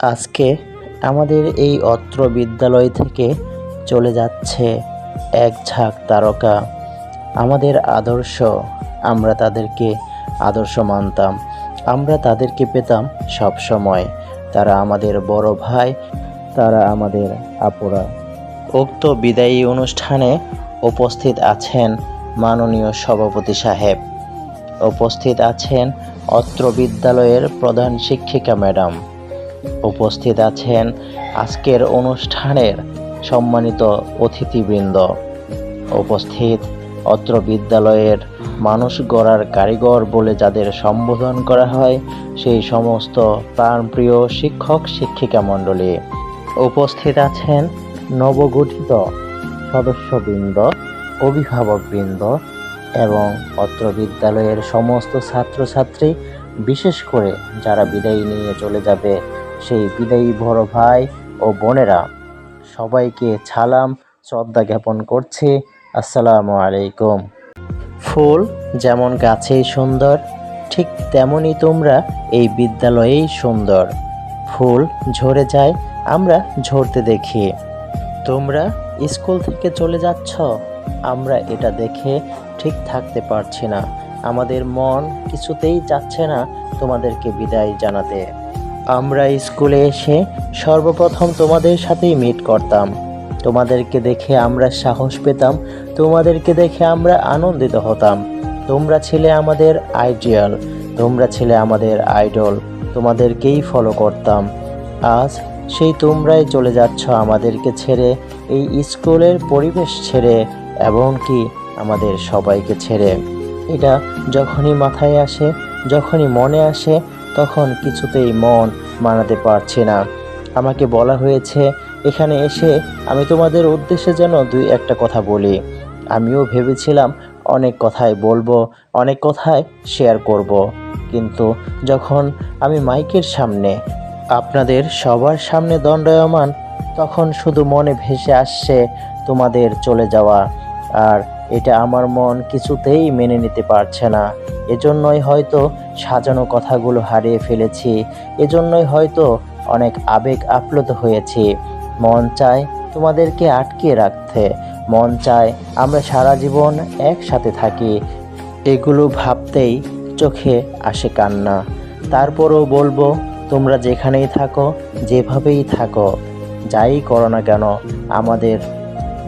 আজকে আমাদের এই অত্র বিদ্যালয় থেকে চলে যাচ্ছে এক ঝাঁক তারকা। আমাদের আদর্শ, আমরা তাদেরকে আদর্শ মানতাম, আমরা তাদেরকে পেতাম সব সময়। তারা আমাদের বড় ভাই, তারা আমাদের আপুরা। উক্ত বিদায়ী অনুষ্ঠানে উপস্থিত আছেন মাননীয় সভাপতি সাহেব। উপস্থিত আছেন অত্র বিদ্যালয়ের প্রধান শিক্ষিকা ম্যাডাম। উপস্থিত আছেন আজকের অনুষ্ঠানের সম্মানিত অতিথিবৃন্দ। উপস্থিত অত্র বিদ্যালয়ের মানুষ গড়ার কারিগর বলে যাদের সম্বোধন করা হয়, সেই সমস্ত প্রাণপ্রিয় শিক্ষক শিক্ষিকা মণ্ডলী। উপস্থিত আছেন নবগঠিত সদস্যবৃন্দ, অভিভাবকবৃন্দ এবং অত্র বিদ্যালয়ের সমস্ত ছাত্রছাত্রী, বিশেষ করে যারা বিদায় নিয়ে চলে যাবে সেই বিদায়ী বড় ভাই ও বোনেরা, সবাইকে ছালাম, শ্রদ্ধা জ্ঞাপন করছে। আসসালামু আলাইকুম। ফুল যেমন গাছেই সুন্দর, ঠিক তেমনই তোমরা এই বিদ্যালয়েই সুন্দর। ফুল ঝরে যায়, আমরা ঝরতে দেখি। তোমরা স্কুল থেকে চলে যাচ্ছ, আমরা এটা দেখে ঠিক থাকতে পারছি না। আমাদের মন কিছুতেই চাচ্ছে না তোমাদেরকে বিদায় জানাতে। আমরা স্কুলে এসে সর্বপ্রথম তোমাদের সাথেই মিট করতাম। তোমাদেরকে দেখে আমরা সাহস পেতাম, তোমাদেরকে দেখে আমরা আনন্দিত হতাম। তোমরা ছিলে আমাদের আইডিয়াল, তোমরা ছিলে আমাদের আইডল, তোমাদেরকেই ফলো করতাম। আজ সেই তোমরাই চলে যাচ্ছ আমাদেরকে ছেড়ে, এই স্কুলের পরিবেশ ছেড়ে, এবং কি আমাদের সবাইকে ছেড়ে। এটা যখনই মাথায় আসে, যখনই মনে আসে তখন কিছুতেই মন মানাতে পারছি না। আমাকে বলা হয়েছে, এখানে এসে আমি তোমাদের উদ্দেশ্যে যেন দুই একটা কথা বলি। আমিও ভেবেছিলাম অনেক কথাই বলব, অনেক কথাই শেয়ার করব। কিন্তু যখন আমি মাইকের সামনে, আপনাদের সবার সামনে দণ্ডায়মান, তখন শুধু মনে ভেসে আসছে, তোমাদের চলে যাওয়া। আর এটা আমার মন কিছুতেই মেনে নিতে পারছে না। এজন্যই হয়তো সাজানো কথাগুলো হারিয়ে ফেলেছি। এজন্যই হয়তো অনেক আবেগ আপ্লুত হয়েছি। মন চায় তোমাদেরকে আটকে রাখতে। মন চায় আমরা সারা জীবন একসাথে থাকি। এগুলো ভাবতেই চোখে আসে কান্না। তারপরও বলব, তোমরা যেখানেই থাকো, যেভাবেই থাকো, যাই করো না কেন, আমাদের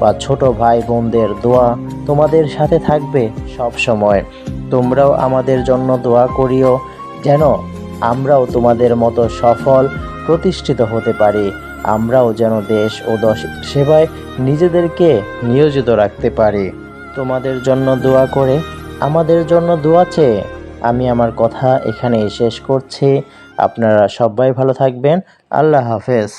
বা ছোট ভাই বোনদের দোয়া তোমাদের সাথে থাকবে সব সময়। তোমরাও আমাদের জন্য দোয়া করিও যেন আমরাও তোমাদের মতো সফল, প্রতিষ্ঠিত হতে পারি। আমরাও যেন দেশ ও দশ সেবায় নিজেদেরকে নিয়োজিত রাখতে পারি। তোমাদের জন্য দোয়া করে আমাদের জন্য দোয়া চেয়ে আমি আমার কথা এখানেই শেষ করছি। আপনারা সবাই ভালো থাকবেন। আল্লাহ হাফেজ।